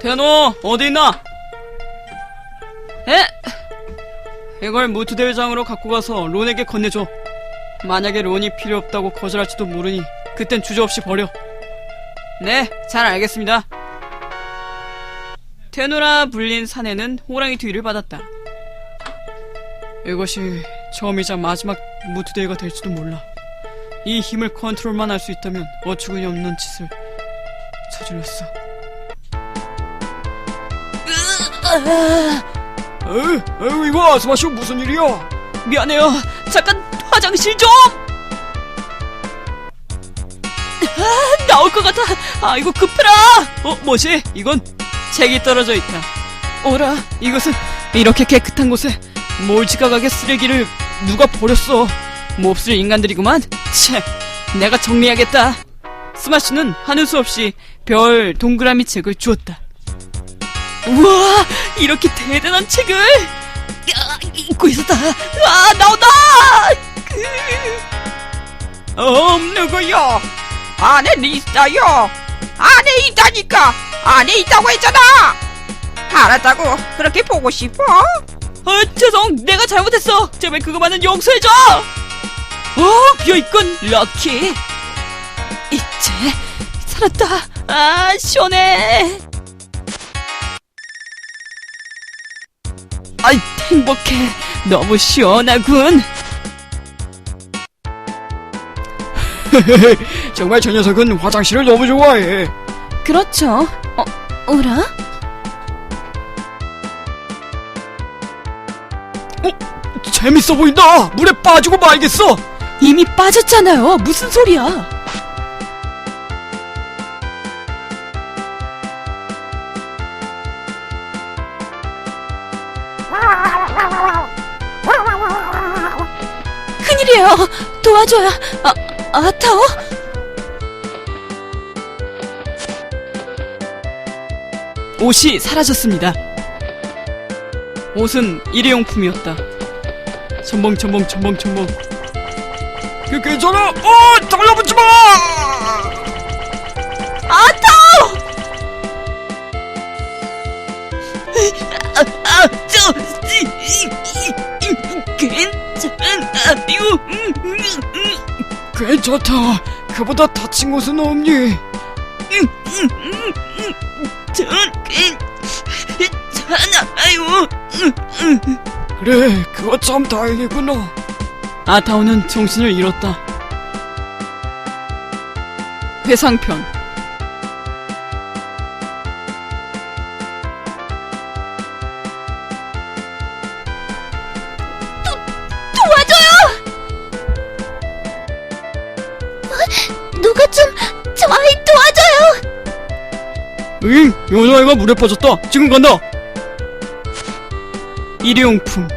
테노 어디 있나? 에? 이걸 무트 대회장으로 갖고 가서 론에게 건네줘. 만약에 론이 필요 없다고 거절할지도 모르니 그땐 주저없이 버려. 네, 잘 알겠습니다. 테노라 불린 사내는 호랑이 뒤를 받았다. 이것이 처음이자 마지막 무트 대회가 될지도 몰라. 이 힘을 컨트롤만 할 수 있다면 어처구니 없는 짓을 저질렀어. 에이, 에이, 이거 아스마쇼 무슨 일이야? 미안해요. 잠깐 화장실 좀. 아, 나올 것 같아. 아, 이거 급해라. 어, 뭐지? 이건 책이 떨어져 있다. 어라, 이것은 이렇게 깨끗한 곳에 몰지각하게 쓰레기를 누가 버렸어? 몹쓸 인간들이구만. 채, 내가 정리해야겠다. 스마시는 하는 수 없이 별 동그라미 책을 주었다. 우와, 이렇게 대단한 책을 야, 읽고 있었다. 아, 나온다. 그... 음, 누구요? 안에 있어요. 안에 있다니까. 안에 있다고 했잖아. 알았다고. 그렇게 보고 싶어? 어, 죄송. 내가 잘못했어. 제발 그거만은 용서해줘. 어, 비어있군. 럭키. 이제 살았다. 아, 시원해. 아이, 행복해. 너무 시원하군. 정말 저 녀석은 화장실을 너무 좋아해. 그렇죠. 어, 어라? 재밌어 보인다. 물에 빠지고 말겠어. 이미 빠졌잖아요. 무슨 소리야? 큰일이에요. 도와줘야. 아, 아타오? 옷이 사라졌습니다. 옷은 일회용품이었다. 첨벙 첨벙 첨벙 첨벙. 그 괜찮아. 어, 달라붙지 마. 음. 괜찮다. 그보다 다친 곳은 없니? 전 괜찮아요. 그래, 그거 참 다행이구나. 아타오는 정신을 잃었다. 회상편. 물에 빠졌다. 지금 간다. 일회용품.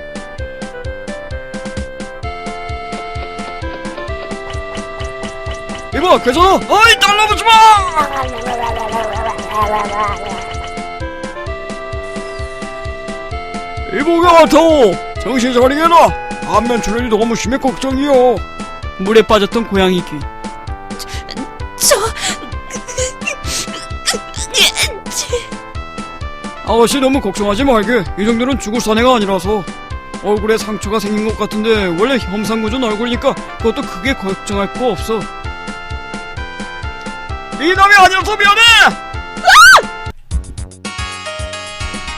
이봐, 괜찮아? 어이, 달라붙지 마! 이보게 아타오! 정신 차리게라! 안면 출혈이 너무 심해 걱정이야. 물에 빠졌던 고양이 귀. 아가씨 너무 걱정하지 말게. 이 정도는 죽을 사내가 아니라서. 얼굴에 상처가 생긴 것 같은데 원래 형상구조는 얼굴이니까 그것도 크게 걱정할 거 없어. 이 놈이 아니어서 미안해!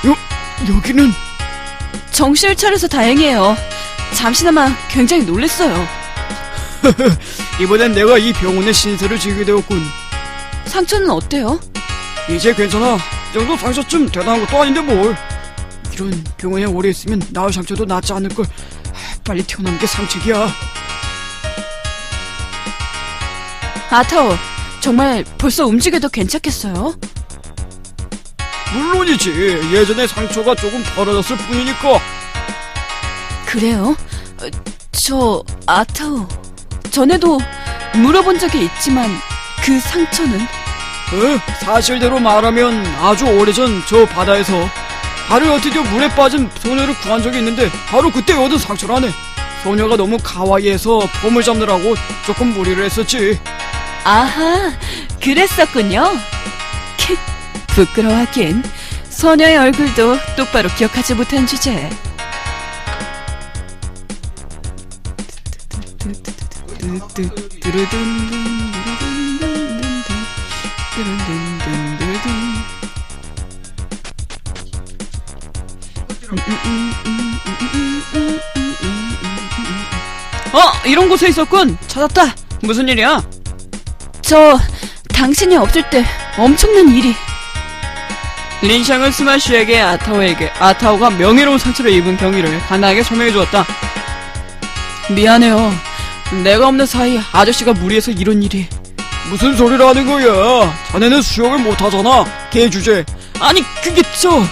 여, 여기는 정신을 차려서 다행이에요. 잠시나마 굉장히 놀랬어요. 이번엔 내가 이 병원의 신세를 지게 되었군. 상처는 어때요? 이제 괜찮아. 이 정도 상처쯤 대단한 것도 아닌데 뭘. 이런 병원에 오래 있으면 나을 상처도 낫지 않을걸. 하, 빨리 튀어나온 게 상책이야. 아타오, 정말 벌써 움직여도 괜찮겠어요? 물론이지. 예전에 상처가 조금 벌어졌을 뿐이니까. 그래요? 어, 저, 아타오. 전에도 물어본 적이 있지만 그 상처는 어, 사실대로 말하면 아주 오래전 저 바다에서 발을 어디려 물에 빠진 소녀를 구한 적이 있는데 바로 그때 얻은 상처라네. 소녀가 너무 가와이해서 봄을 잡느라고 조금 무리를 했었지. 아하, 그랬었군요. 키, 부끄러워하긴 소녀의 얼굴도 똑바로 기억하지 못한 주제. 어, 이런 곳에 있었군. 찾았다. 무슨 일이야? 저 당신이 없을 때 엄청난 일이. 린샹은 스마쉬에게 아타오에게 아타오가 명예로운 상처를 입은 경위를 간단하게 설명해 주었다. 미안해요. 내가 없는 사이 아저씨가 무리해서 이런 일이. 무슨 소리를 하는 거야? 자네는 수영을 못하잖아. 개 주제. 아니 그게 저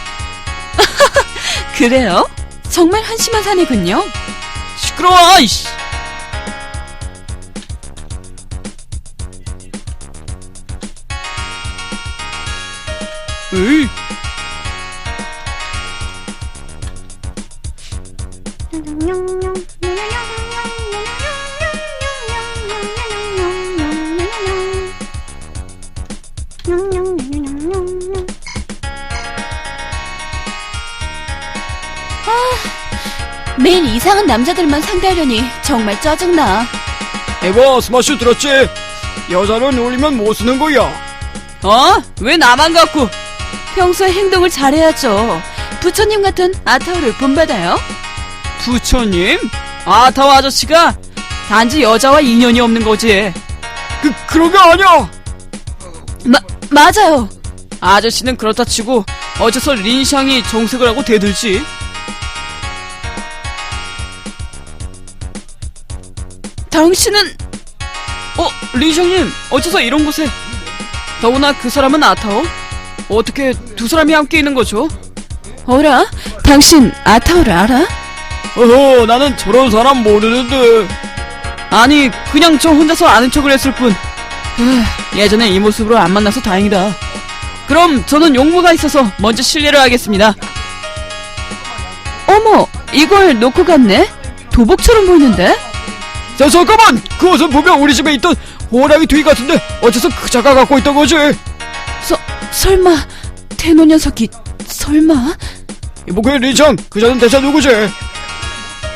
그래요? 정말 한심한 사내군요. 시끄러워. 이씨. 으이. 매일 이상한 남자들만 상대하려니 정말 짜증나. 에버 스마시 들었지? 여자를 놀리면 못 쓰는 거야. 어? 왜 나만 갖고? 평소에 행동을 잘해야죠. 부처님 같은 아타오를 본받아요. 부처님? 아타와 아저씨가 단지 여자와 인연이 없는 거지. 그 그런 게 아니야. 마, 맞아요. 아저씨는 그렇다 치고 어째서 린샹이 정색을 하고 대들지? 당신은 어, 린샹님, 어째서 이런 곳에? 더구나 그 사람은 아타오? 어떻게 두 사람이 함께 있는 거죠? 어라? 당신 아타오를 알아? 어허, 나는 저런 사람 모르는데. 아니, 그냥 저 혼자서 아는 척을 했을 뿐. 에휴, 예전에 이 모습으로 안 만나서 다행이다. 그럼 저는 용무가 있어서 먼저 실례를 하겠습니다. 어머, 이걸 놓고 갔네? 도복처럼 보이는데? 자, 잠깐만! 그것은 분명 우리 집에 있던 호랑이 뒤 같은데 어째서 그자가 갖고 있던 거지? 서, 설마, 태노 녀석이, 설마? 이보게 리창, 그자는 대체 누구지?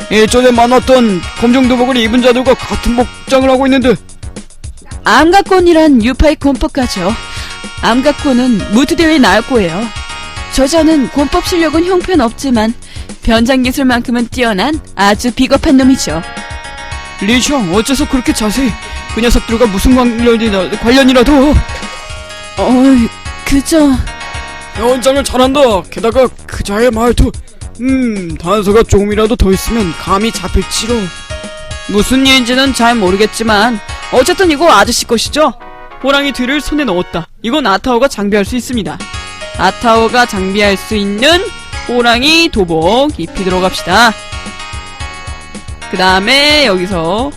예전에 만났던 검정 도복을 입은 자들과 같은 복장을 하고 있는데 암각권이란 유파의 권법가죠. 암각권은 무트대회에 나올 거예요. 저자는 권법 실력은 형편없지만 변장 기술만큼은 뛰어난 아주 비겁한 놈이죠. 리창, 어째서 그렇게 자세히 그 녀석들과 무슨 관련이라, 관련이라도 어이, 그저 연장을 잘한다. 게다가 그자의 말투. 음, 단서가 조금이라도 더 있으면 감이 잡힐지로. 무슨 일인지는 잘 모르겠지만 어쨌든 이거 아저씨 것이죠. 호랑이 뒤를 손에 넣었다. 이건 아타오가 장비할 수 있습니다. 아타오가 장비할 수 있는 호랑이 도복 입히도록 합시다. 그 다음에 여기서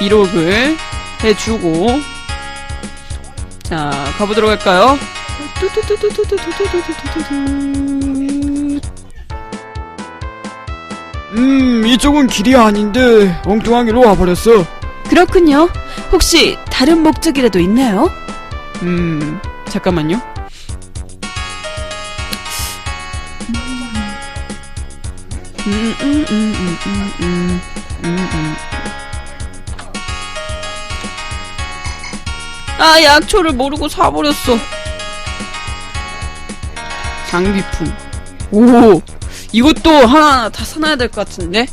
기록을 해주고 자 가보도록 할까요? 음, 이쪽은 길이 아닌데 엉뚱한 길로 와버렸어. 그렇군요. 혹시 다른 목적이라도 있나요? 음, 잠깐만요. 아, 약초를 모르고 사버렸어. 장비품. 오, 이것도 하나 다 사놔야 될 것 같은데?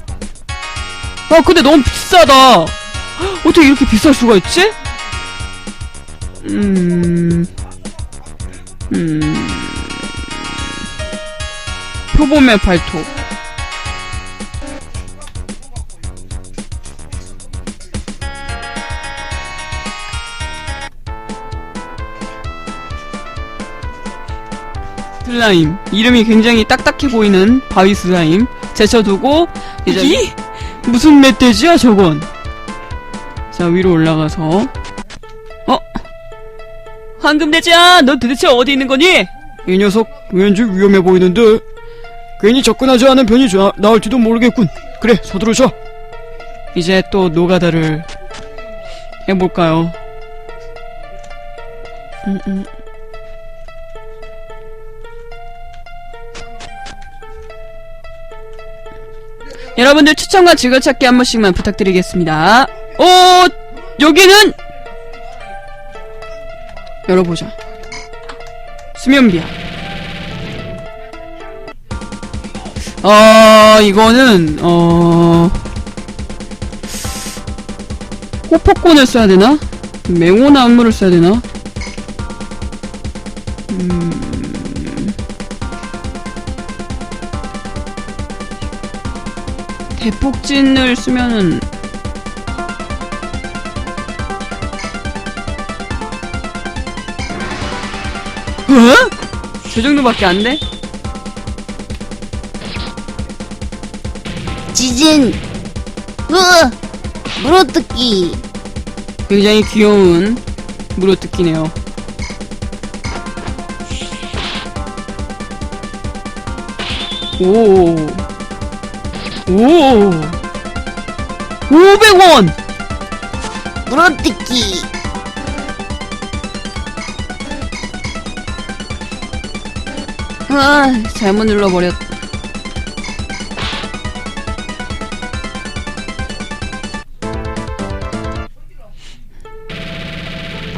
아, 근데 너무 비싸다. 헉, 어떻게 이렇게 비쌀 수가 있지? 음, 음, 표범의 발톱. 슬라임. 이름이 굉장히 딱딱해 보이는 바위 슬라임. 제쳐두고, 이제. 이? 무슨 멧돼지야, 저건? 자, 위로 올라가서. 어? 황금돼지야! 너 도대체 어디 있는 거니? 이 녀석, 왠지 위험해 보이는데? 괜히 접근하지 않은 편이 나, 나올지도 모르겠군. 그래, 서두르자. 이제 또 노가다를 해볼까요? 음, 음. 여러분들 추천과 즐겨찾기 한 번씩만 부탁드리겠습니다. 어, 여기는 열어보자. 수면비야. 아, 이거는 어 호폭곤을 써야 되나? 맹호나무를 써야 되나? 음... 대폭진을 쓰면은 어? 저 정도밖에 안 돼? 지진 으 물어뜯기 굉장히 귀여운 물어뜯기네요. 오. 오. 500원! 물어뜯기 아, 잘못 눌러버렸.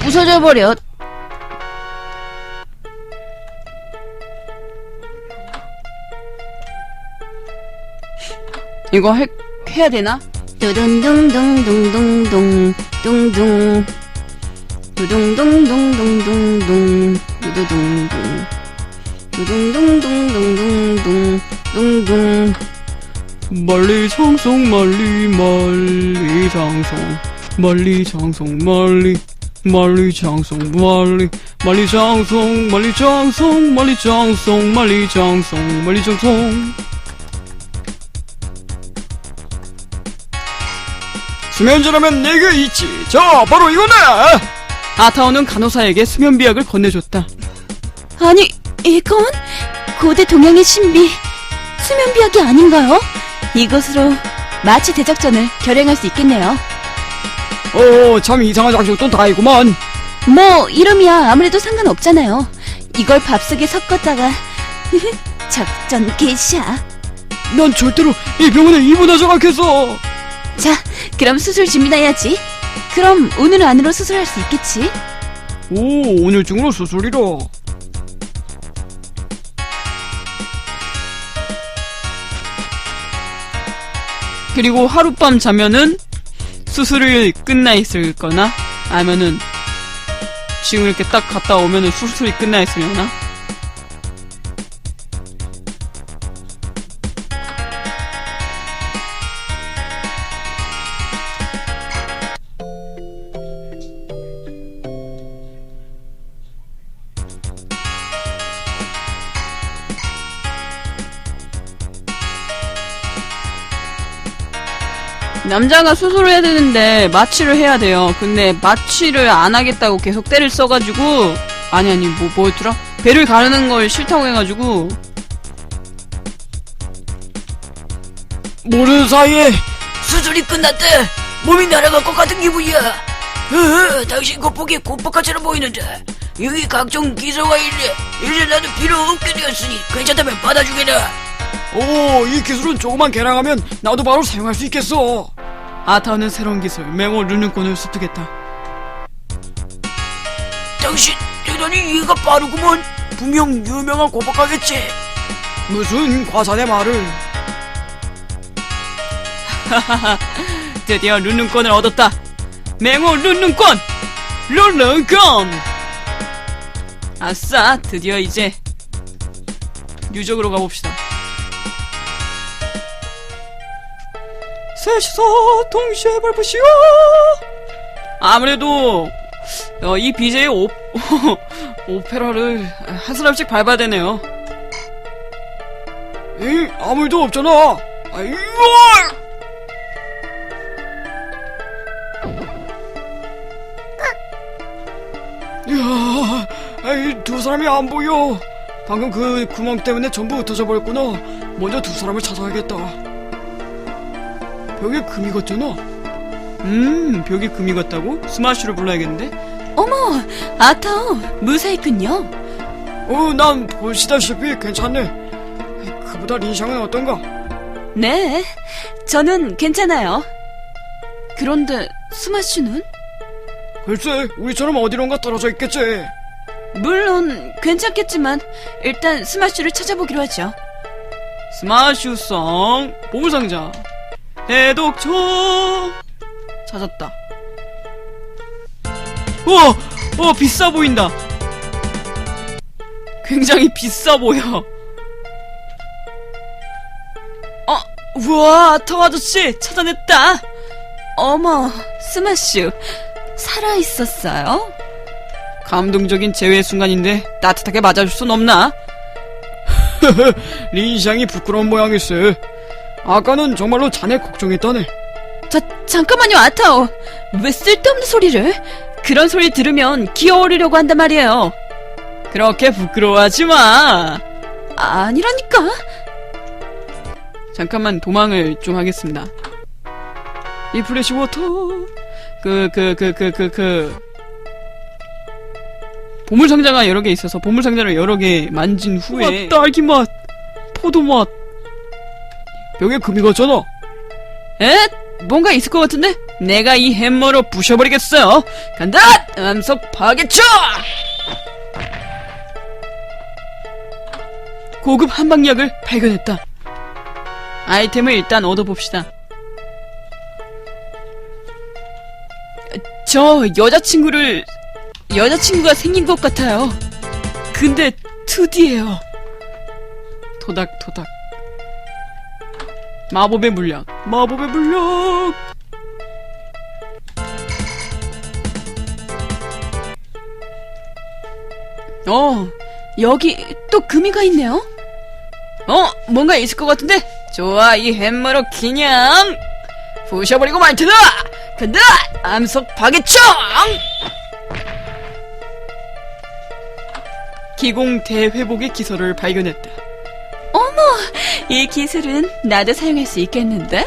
부서져 버려 이거 해, 해야 되나? 두둥둥둥둥둥둥 둥둥. 두둥둥둥둥둥둥 두두둥둥. 두둥둥둥둥둥둥 둥둥 멀리 장송 멀리 멀리 장송. 멀리 장송 멀리 멀리 장송 멀리 멀리 장송 멀리 장송 멀리 장송 멀리 장송 멀리 장송 수면제라면 내게 있지 자 바로 이거네 아타오는 간호사에게 수면 비약을 건네줬다 아니, 이건 고대 동양의 신비 수면 비약이 아닌가요? 이것으로 마취 대작전을 결행할 수 있겠네요. 어 참 이상한 장식도 다이구만 뭐 이름이야 아무래도 상관없잖아요. 이걸 밥속에 섞었다가 작전 개샤. 난 절대로 이 병원에 입원하지 않겠어 자, 그럼 수술 준비해야지. 그럼 오늘 안으로 수술할 수 있겠지? 오, 오늘 중으로 수술이라. 그리고 하룻밤 자면은 수술이 끝나 있을 거나, 아니면은, 지금 이렇게 딱 갔다 오면은 수술이 끝나 있으려나? 남자가 수술을 해야 되는데 마취를 해야 돼요. 근데 마취를 안 하겠다고 계속 때를 써가지고 아니 아니 뭐 뭐였더라? 배를 가르는 걸 싫다고 해가지고 모르는 사이에 수술이 끝났대. 몸이 날아갈 것 같은 기분이야. 으, 당신 겉보기에 고뻑같처럼 보이는데 여기 각종 기소가 있네. 이제 나도 필요 없게 되었으니 괜찮다면 받아주게라. 오, 이 기술은 조금만 개량하면 나도 바로 사용할 수 있겠어. 아타는 새로운 기술 맹호 루는권을 습득했다. 당신 대단히 이해가 빠르구먼. 분명 유명한 고뻑하겠지. 무슨 과산의 말을? 드디어 루는권을 얻었다. 맹호 루는권! 루는권! 아싸, 드디어 이제 유적으로 가봅시다. 셋이서 동시에 밟으시오! 아무래도 어, 이 BJ의 오, 오페라를 한 사람씩 밟아야 되네요. 에 아무 일도 없잖아. 아이고! 이야, 아이, 두 사람이 안 보여. 방금 그 구멍 때문에 전부 흩어져 버렸구나. 먼저 두 사람을 찾아야겠다. 벽에 금이 걷잖아. 음, 벽에 금이 걷다고? 스마쉬를 불러야겠는데? 어머, 아타오, 무사했군요. 어, 난 보시다시피 괜찮네. 그보다 린샹은 어떤가? 네, 저는 괜찮아요. 그런데 스마슈는? 글쎄, 우리처럼 어디론가 떨어져 있겠지. 물론 괜찮겠지만 일단 스마슈를 찾아보기로 하죠. 스마슈성 보물상자 해독초 찾았다. 우와, 어 비싸 보인다. 굉장히 비싸 보여. 어, 우와, 텅 아저씨 찾아냈다. 어머, 스마슈 살아 있었어요? 감동적인 재회 순간인데 따뜻하게 맞아줄 순 없나? 린샹이 부끄러운 모양일세. 아까는 정말로 자네 걱정했다네. 자, 잠깐만요, 아타오. 왜 쓸데없는 소리를? 그런 소리 들으면 기어오르려고 한단 말이에요. 그렇게 부끄러워하지 마. 아니라니까. 잠깐만 도망을 좀 하겠습니다. 이 플래시 워터 그 그 그 그 그 그 보물 상자가 여러 개 있어서 보물 상자를 여러 개 만진 후에 딸기 맛, 포도 맛 벽에 금이 갔잖아. 에? 뭔가 있을 것 같은데? 내가 이 햄머로 부셔버리겠어. 간다! 암석 파괴쳐! 고급 한방약을 발견했다. 아이템을 일단 얻어봅시다. 저 여자친구를 여자친구가 생긴 것 같아요. 근데 2D예요. 토닥토닥. 마법의 물약. 마법의 물약. 어, 여기 또 금이가 있네요. 어, 뭔가 있을 것 같은데? 좋아, 이 햄머로 그냥 부셔버리고 말 테다! 간다! 암석 파괴청! 기공 대회복의 기설을 발견했다. 이 기술은 나도 사용할 수 있겠는데?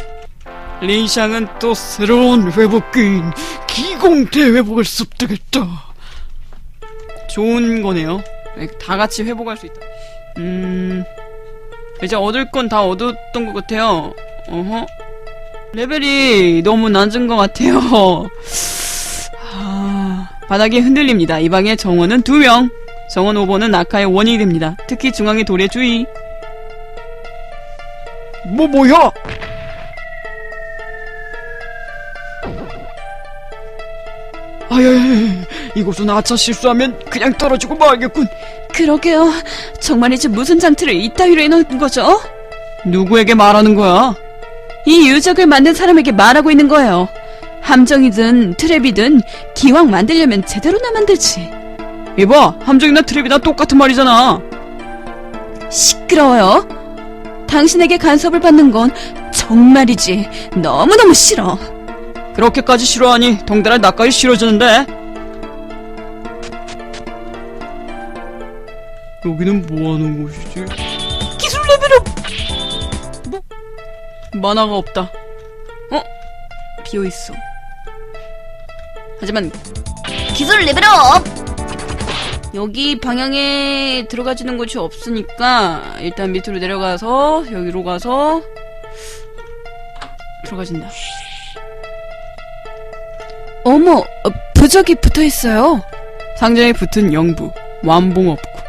린샹은 또 새로운 회복기인 기공 대회복을 습득했다. 좋은 거네요. 다 같이 회복할 수 있다. 음, 이제 얻을 건 다 얻었던 것 같아요. 어허. 레벨이 너무 낮은 것 같아요. 아, 바닥이 흔들립니다. 이 방에 정원은 두 명. 정원 5번은 낙하의 원인이 됩니다. 특히 중앙의 돌에 주의. 뭐, 뭐야? 아야야, 이곳은 아차 실수하면 그냥 떨어지고 말겠군. 그러게요. 정말이지 무슨 장치를 이따위로 해놓은 거죠? 누구에게 말하는 거야? 이 유적을 만든 사람에게 말하고 있는 거예요. 함정이든 트랩이든 기왕 만들려면 제대로나 만들지. 이봐, 함정이나 트랩이나 똑같은 말이잖아. 시끄러워요. 당신에게 간섭을 받는 건 정말이지 너무너무 싫어. 그렇게까지 싫어하니 덩달아 나까지 싫어지는데. 여기는 뭐 하는 곳이지? 기술 레벨업! 뭐? 만화가 없다. 어? 비어있어. 하지만 기술 레벨업! 여기 방향에 들어가지는 곳이 없으니까 일단 밑으로 내려가서 여기로 가서 들어가진다. 어머, 어, 부적이 붙어 있어요. 상자에 붙은 영부, 완봉 없고.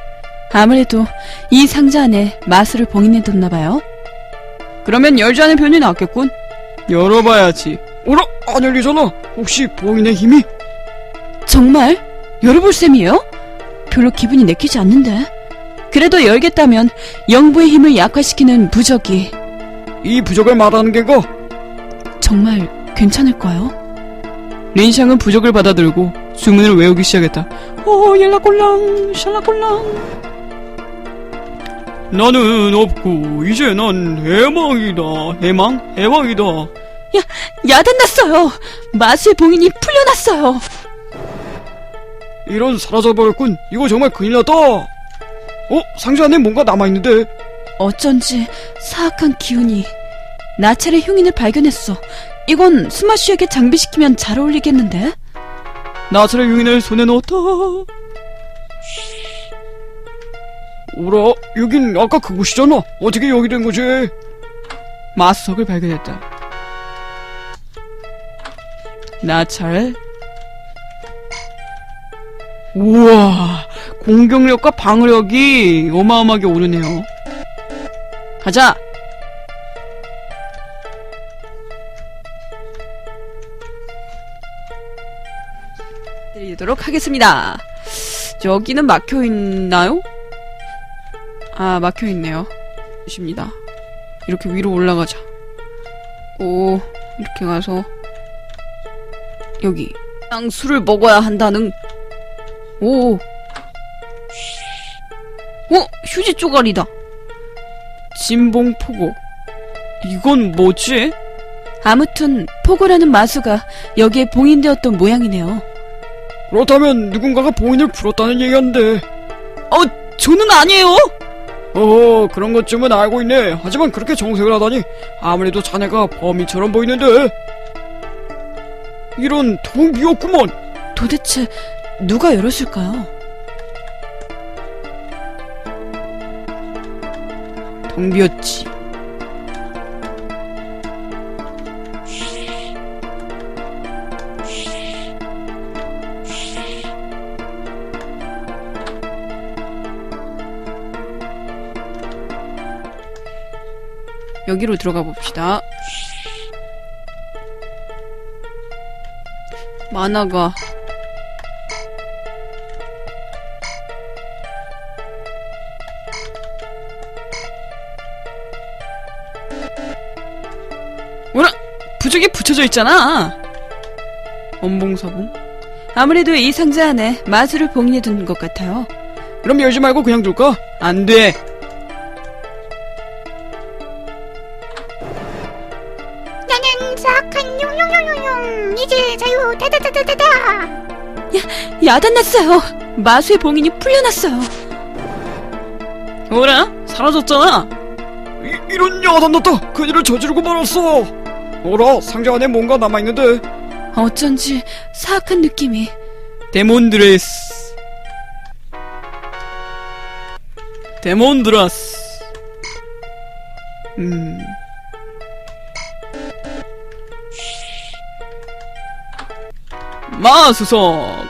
아무래도 이 상자 안에 마술을 봉인해뒀나 봐요. 그러면 열지 않은 편이 낫겠군. 열어봐야지. 어라? 안 열리잖아. 혹시 봉인의 힘이? 정말? 열어볼 셈이에요? 별로 기분이 내키지 않는데. 그래도 열겠다면 영부의 힘을 약화시키는 부적이 이 부적을 말하는 게가? 정말 괜찮을까요? 린샹은 부적을 받아들고 주문을 외우기 시작했다. 오, 옐라꼴랑, 샬라꼴랑. 나는 없고, 이제 난 해망이다. 해망? 해망이다. 야단났어요. 마술 봉인이 풀려났어요. 이런 사라져버렸군. 이거 정말 큰일 났다. 어? 상자 안에 뭔가 남아있는데. 어쩐지 사악한 기운이 나찰의 흉인을 발견했어. 이건 스마쉬에게 장비시키면 잘 어울리겠는데? 나사의 유인을 손에 넣었다. 오라, 여긴 아까 그곳이잖아. 어떻게 여기 된 거지? 마수석을 발견했다. 나찰. 우와, 공격력과 방어력이 어마어마하게 오르네요. 가자! 드리도록 하겠습니다. 여기는 막혀 있나요? 아, 막혀 있네요. 십니다. 이렇게 위로 올라가자. 오, 이렇게 가서 여기 술을 먹어야 한다는 오, 오, 휴지 쪼가리다. 진봉 포고. 이건 뭐지? 아무튼 포고라는 마수가 여기에 봉인되었던 모양이네요. 그렇다면 누군가가 봉인을 풀었다는 얘기인데. 어, 저는 아니에요. 어, 그런 것쯤은 알고 있네. 하지만 그렇게 정색을 하다니 아무래도 자네가 범인처럼 보이는데. 이런 텅 비었구먼. 도대체 누가 열었을까요? 텅 비었지. 여기로 들어가 봅시다. 만화가 부적이 붙여져 있잖아. 엄봉사봉. 아무래도 이 상자 안에 마수를 봉인해 둔 것 같아요. 그럼 열지 말고 그냥 둘까? 안 돼. 나는 사악한 용용용용용 이제 자유 다다다다다다 야단났어요. 마수의 봉인이 풀려났어요. 뭐라? 사라졌잖아. 이, 이런 야단 났다. 큰일을 저지르고 말았어. 어라 상자 안에 뭔가 남아 있는데. 어쩐지 사악한 느낌이. 데몬 드레스. 데몬 드라스. 음. 마수석.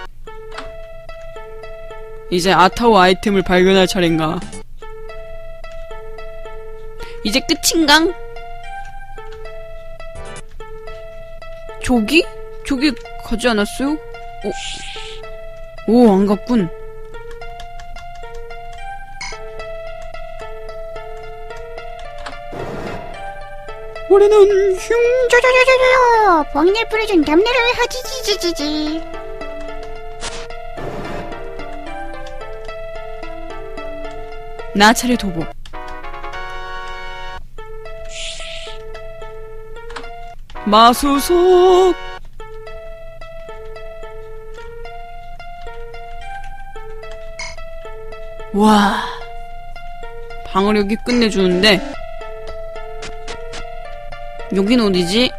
이제 아타오 아이템을 발견할 차례인가? 이제 끝인강? 저기? 저기 가지 않았어요? 어? 오, 안 갔군. 우리는 흉, 저저저저저 봉인을 뿌려준 담내를 하지지지지지 나차례 도복. 마수석. 와. 방어력이 끝내주는데. 여긴 어디지?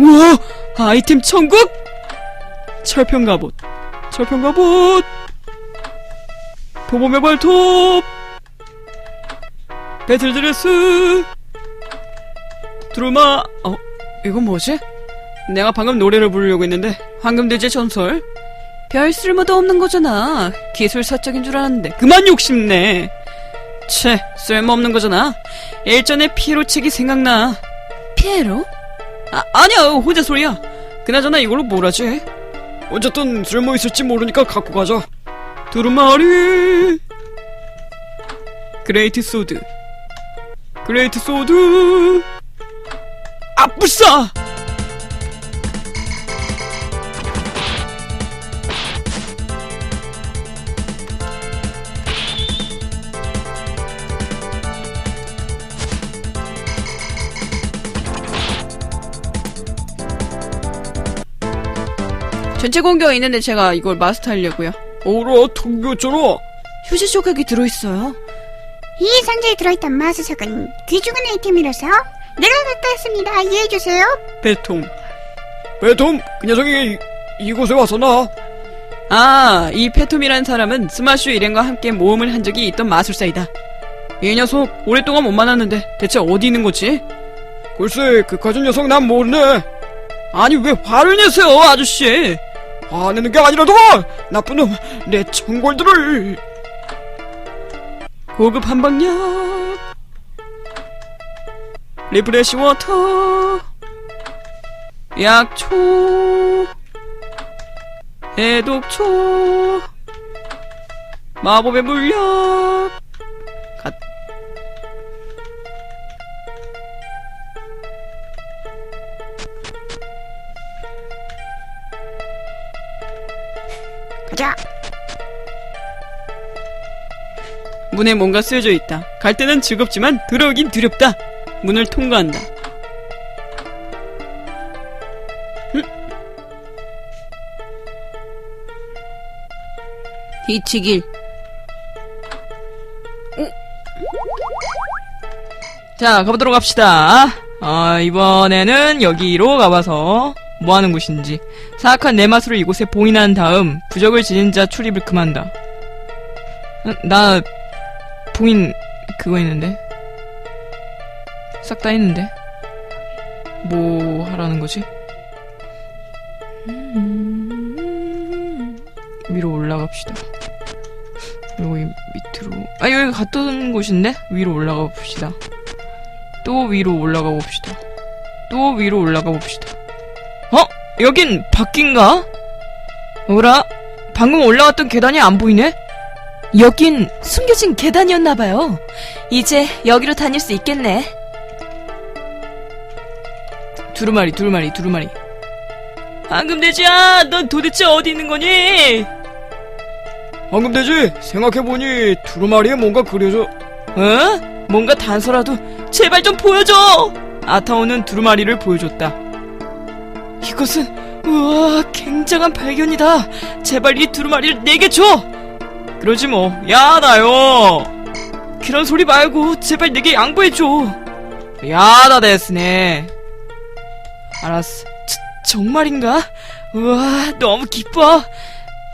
우와! 아이템 천국! 철평 갑옷. 철평 갑옷! 도범의 발톱! 배틀드레스! 두루마 어 이건 뭐지? 내가 방금 노래를 부르려고 했는데 황금돼지의 전설? 별 쓸모도 없는 거잖아. 기술사적인 줄 알았는데 그만 욕심내. 채 쓸모없는 거잖아. 일전에 피로책이 생각나. 피에로? 아, 아니야 혼자 소리야. 그나저나 이걸로 뭘 하지? 어쨌든 쓸모 있을지 모르니까 갖고 가자. 두루마리. 그레이트 소드. 그레이트 소드 아 불싸 전체 공격이 있는데 제가 이걸 마스터하려고요. 어라 텅겼잖아 휴지 조각이 들어있어요. 이 상자에 들어있던 마수석은 귀중한 아이템이라서 내가 갖다 왔습니다. 이해해주세요. 베톰 베톰 그 녀석이 이, 이 곳에 왔었나? 아, 이 페톰이라는 사람은 스마슈 일행과 함께 모험을 한 적이 있던 마술사이다. 이 녀석 오랫동안 못 만났는데 대체 어디 있는 거지? 글쎄 그 가진 녀석 난 모르네. 아니 왜 화를 내세요 아저씨? 화내는 게 아니라도 나쁜 놈 내 청골들을! 고급 한방약 리프레시 워터 약초 해독초 마법의 물약 갓 가자. 문에 뭔가 쓰여져 있다. 갈 때는 즐겁지만 들어오긴 두렵다. 문을 통과한다. 이치길. 자, 가보도록 합시다. 아, 이번에는 여기로 가봐서 뭐 하는 곳인지. 사악한 내 맛으로 이곳에 봉인한 다음 부적을 지닌 자 출입을 금한다. 어, 나 봉인 그거 했는데. 싹다 했는데. 뭐 하라는 거지? 음, 위로 올라갑시다. 이 밑으로. 아, 여기 갔던 곳인데? 위로 올라가 봅시다. 또 위로 올라가 봅시다. 또 위로 올라가 봅시다. 어? 여긴 바뀐가? 뭐라? 방금 올라갔던 계단이 안 보이네? 여긴 숨겨진 계단이었나봐요. 이제 여기로 다닐 수 있겠네. 두루마리, 두루마리, 두루마리. 황금돼지야, 넌 도대체 어디 있는 거니? 황금돼지, 생각해보니 두루마리에 뭔가 그려져. 어? 뭔가 단서라도 제발 좀 보여줘! 아타오는 두루마리를 보여줬다. 이것은, 우와, 굉장한 발견이다. 제발 이 두루마리를 내게 줘! 그러지 뭐, 야다요! 그런 소리 말고, 제발 내게 양보해줘! 야다 데스네. 알았어. 저, 정말인가? 우와, 너무 기뻐.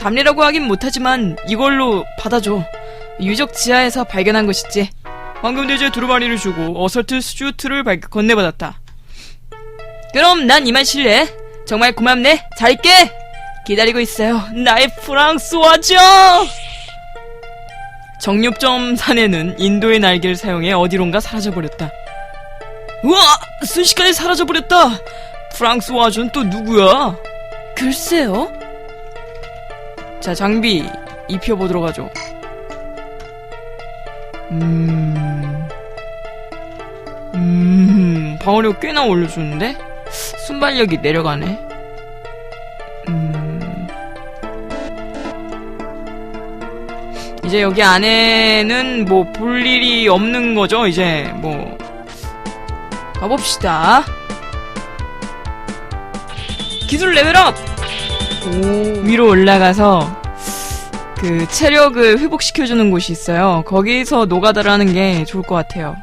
답례라고 하긴 못하지만 이걸로 받아줘. 유적 지하에서 발견한 것이지. 황금돼지의 두루마리를 주고 어설트 스튜트를 발- 건네받았다. 그럼 난 이만 실례. 정말 고맙네. 잘 있게. 기다리고 있어요. 나의 프랑스와죠. 정육점 사내는 인도의 날개를 사용해 어디론가 사라져버렸다. 우와! 순식간에 사라져버렸다! 프랑스 와준 또 누구야? 글쎄요. 자, 장비 입혀보도록 하죠. 음. 음. 방어력 꽤나 올려주는데? 순발력이 내려가네. 음. 이제 여기 안에는 뭐 볼 일이 없는 거죠, 이제. 뭐. 가봅시다. 기술 레벨업! 위로 올라가서 그 체력을 회복시켜주는 곳이 있어요. 거기서 노가다를 하는 게 좋을 것 같아요.